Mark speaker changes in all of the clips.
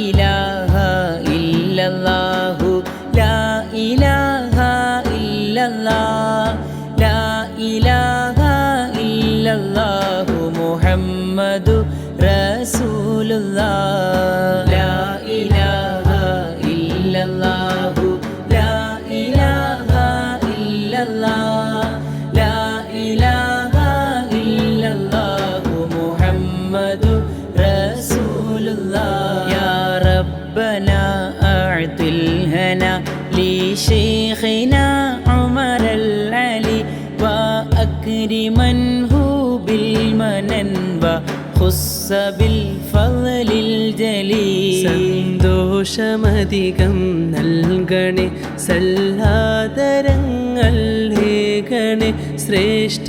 Speaker 1: ഇലാഹ ഇല്ലല്ലാഹു ലാ ഇലാഹ ഇല്ലല്ലാഹ് ലാ ഇലാഹ ഇല്ലല്ലാഹു മുഹമ്മദു റസൂലുള്ളാഹ് ലാ ഇലാഹ ഇല്ലല്ലാഹു
Speaker 2: സന്തോഷമധികം നൽകണേ സല്ലാതരങ്ങൾ ഏകണേ ശ്രേഷ്ഠ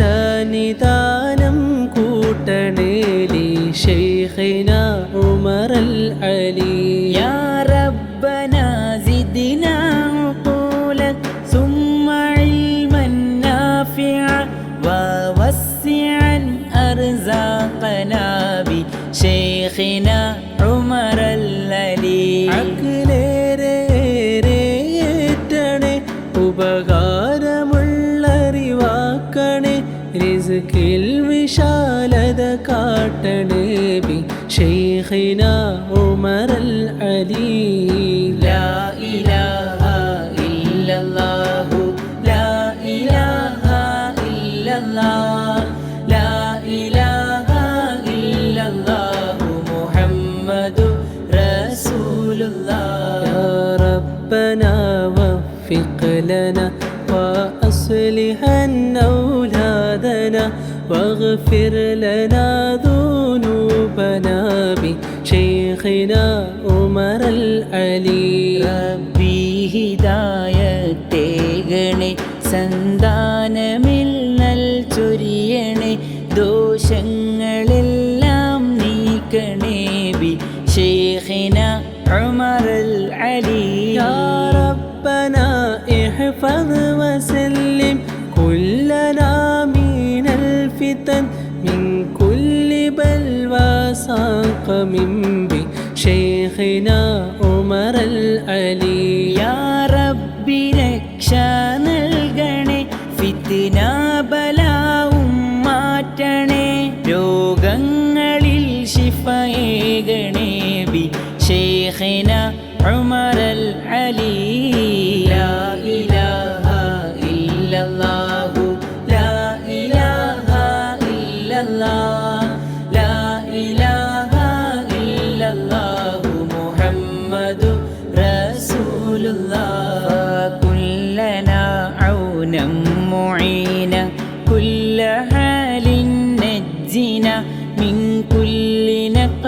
Speaker 2: നിദാനം കൂട്ടണേ ശൈഖന ഉമർ അലി.
Speaker 1: യാ റബ്ബന സിദ്ന ഖൂല സുമ്മ ഇൽമൻ നാഫിഅ വവസ്സിഅൻ അർസാഖനാ. ഷെയ്ഖിന ഉമറല്ലലി.
Speaker 2: അഖിലേറേറ്റണേ ഉപകാരമുള്ളറിവാക്കണേ റിസ്കിൽ വിശാലത കാട്ടണേ ഷെയ്ഖിന ഉമറൽ അലീ وأصلح أولادنا واغفر لنا ذنوبنا بشيخنا عمر العلي
Speaker 1: റബ്ബി ഹിദായത്തേകണേ സന്താനമിൽ നൽ
Speaker 2: بلوى ساق من بشيخنا عمر العلي
Speaker 1: യാ റബ്ബി രക്ഷ നൽകണേ ഫിത്തിന ബലാവും മാറ്റണേ രോഗങ്ങളിൽ ശിഫയേകണേ ബി ഷേഖിന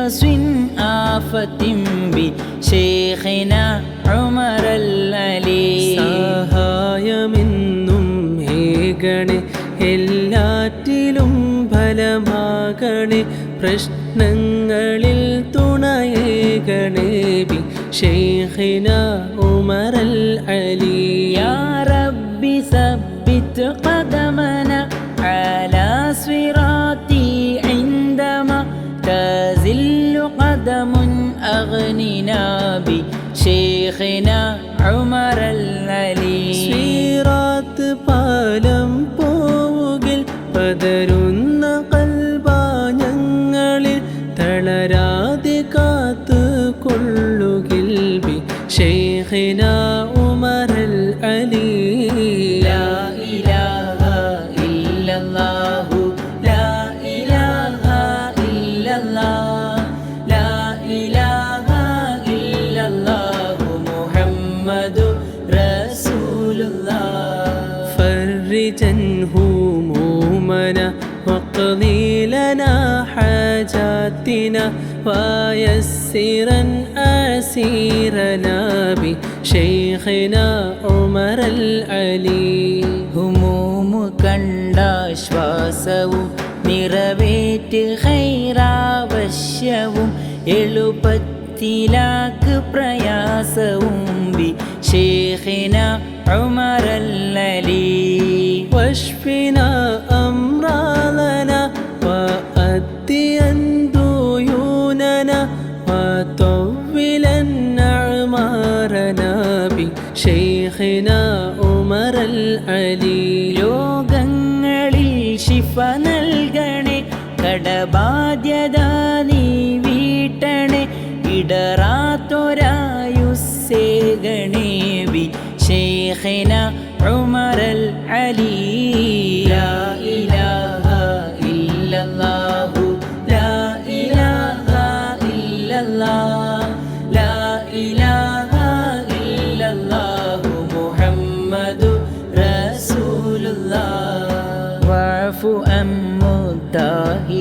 Speaker 1: نقص آفة بشيخنا عمر العلي
Speaker 2: സഹായമെന്നും ഏകണേ എല്ലാറ്റിലും ഫലമാകണേ പ്രശ്നങ്ങളിൽ തുണയേകണേ ബി ഷെയ്ഖിന ഉമറൽ അലി
Speaker 1: يا ربي ثبت നബി ഷേഖന ഉമർ അലി
Speaker 2: ശ്രീറാത്ത് പാലം പോവുകിൽ പതരുന്ന കൽബ ഞങ്ങളിൽ തളരാതെ കാത്തു കൊള്ളുകിൽ ബി ഷേഖന ഉമർ അലി
Speaker 1: ലാ ഇലാഹ ഇല്ലല്ലാഹു
Speaker 2: ലാ ഇലാഹ ഇല്ലല്ലാഹു. لنا حاجاتنا ويسرا أسيرنا بشيخنا عمر العلي
Speaker 1: ഹുമൂമ കണ്ടാശ്വാസവും നിറവേറ്റ് ഹൈറാവശ്യവും എളുപ്പത്തിലാക്ക് പ്രയാസവും ബി ഷേഖിന ഉമറല്ലലി
Speaker 2: واشفنا أمراضنا طول النعمار نبي شيخنا عمر العلي.
Speaker 1: രോഗങ്ങളിൽ ശിഫ നൽകണേ കടബാധ്യത നീ വീട്ടണേ ഇടറാത്തൊരായുസേകണേ ബി ശേഖന ഉമരൽ അലീ.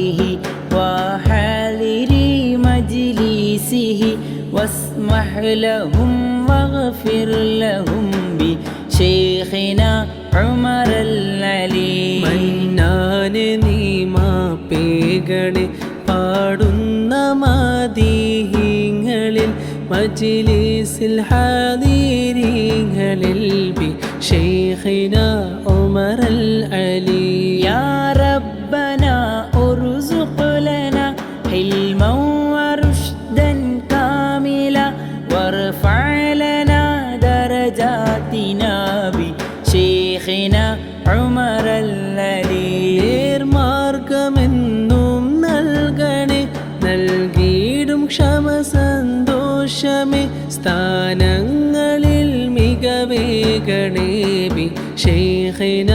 Speaker 1: مداهه وحاضر مجلسه واسمح لهم واغفر لهم بشيخنا عمر العلي
Speaker 2: മന്നാനെ നീ മാപ്പേകളെ പാടുന്ന മാതീഹീങ്ങളിൽ മജിലിസിൽ ഹാദീരീങ്ങളിൽ ബി ഷെയ്ഖിന ഉമർ അൽ അലി
Speaker 1: يا ربنا ارزق لنا حلما ورشدا كاملا وارفع لنا درجاتنا بشيخنا عمر العلي
Speaker 2: നേർമാർഗമെന്നും നൽകണേ നൽകിയിടും ക്ഷമ സന്തോഷമേ സ്ഥാനങ്ങളിൽ മികവേകണേ ബി ഷെയ്ഖിന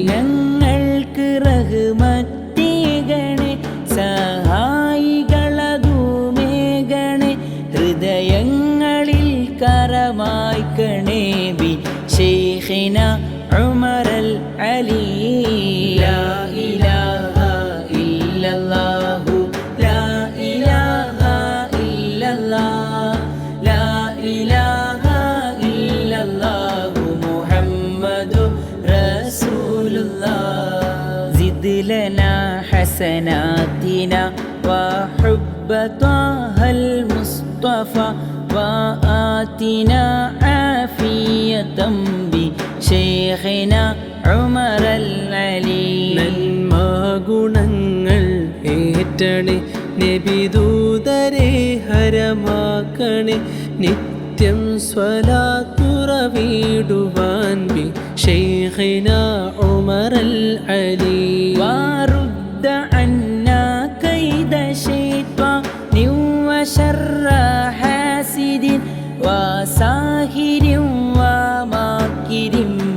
Speaker 1: حسناتنا وحب طه المصطفى وآتنا عافية بشيخنا عمر العلي
Speaker 2: നന്മ ഗുണങ്ങൾ ഏറ്റണേ നബിദൂതരെ ഹരമാക്കണേ നിത്യം സ്വലാത്തുറവിടുവാൻ ബി ഷെയ്ഖിന ഉമർ അൽ അലി
Speaker 1: ورد وشر حاسد وساهر وماكر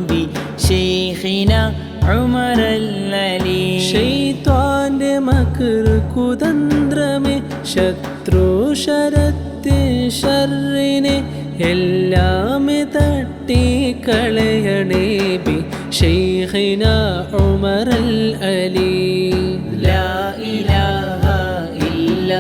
Speaker 1: بشيخنا عمر العلي
Speaker 2: ഷെയ്ത്താന്റെ മകർ കുതന്ത്രമേ ശത്രു ശരത്തെ ഷറിനെ എല്ലാമേ തട്ടി കളയണേ ബി ഷെയ്ഖിന ഉമർ അൽ അലി
Speaker 1: لا إله إلا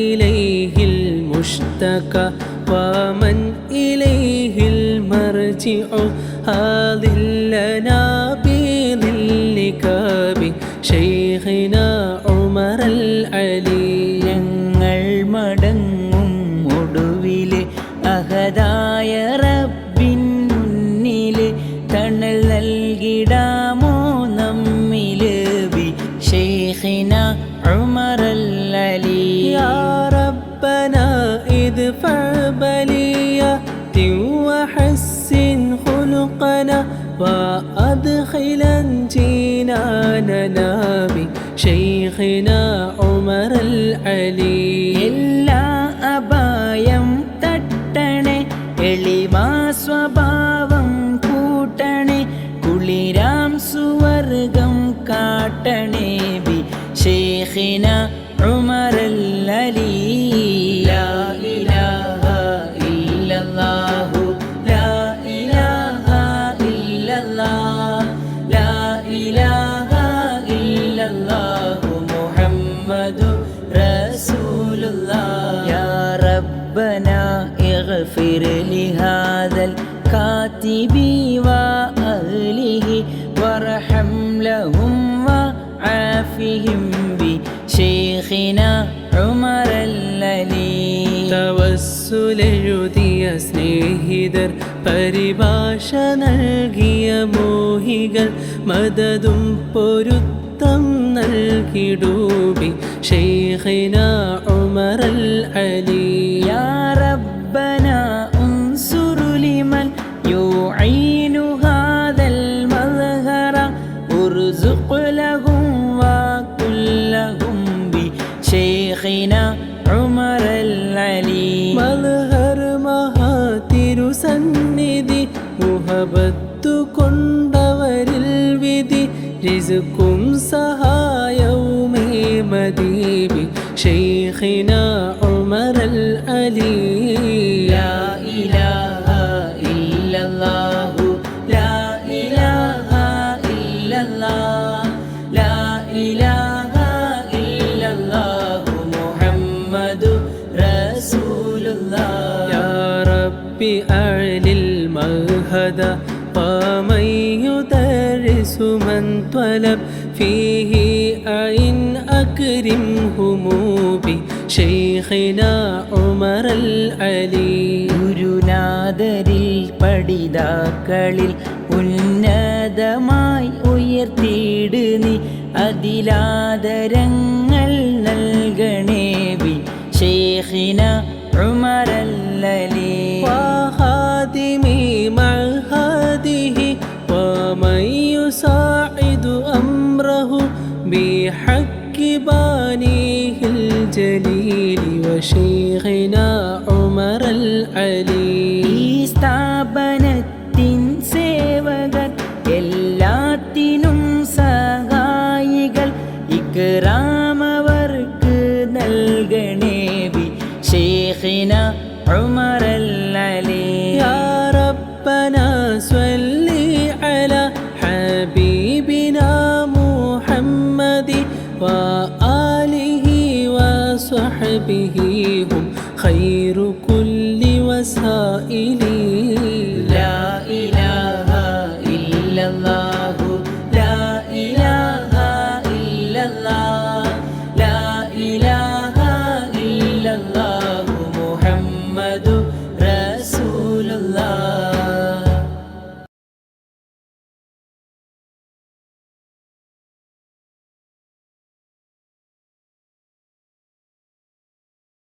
Speaker 2: إليه المشتكى ومن إليه المرجع. هذه لنا بظلك بشيخنا عمر العلي. وأدخلا جناننا بشيخنا عمر العلي
Speaker 1: എല്ലാ അപായം തട്ടണേ എളിമാ സ്വഭാവം കൂട്ടണേ കുളിരാം സുവർഗം കാട്ടണേ ബി ഷേഖിന ഉമറല്ലലി ലാ റസൂലുള്ളാഹ് യാ ربنا اغفر لهذا الكاتب وأهله وارحم لهم وعافهم بشيخنا عمر الللي
Speaker 2: തവസ്സുലെഴുതിയ സ്നേഹിതർ പരിഭാഷ നൽകിയ മോഹികൾ മദതും പൊരുത്തം നൽകിടൂബി ഷെയ്ഖിന ഉമർ അൽ
Speaker 1: رزقكم سها يومي مديب شيخنا عمر
Speaker 2: الألي
Speaker 1: لا إله إلا إلله لا إله إلا إلله لا إله إلا إلله محمد رسول الله
Speaker 2: يا ربي أعلي المهد فمن يدرك من طلب فيه أعن أكرمهم بشيخنا عمر العلي
Speaker 1: ഗുരുനാഥരിൽ പഠിതാക്കളിൽ ഉന്നതമായി ഉയർത്തിയിട് നീ അതിലാദരങ്ങൾ
Speaker 2: 和一粒。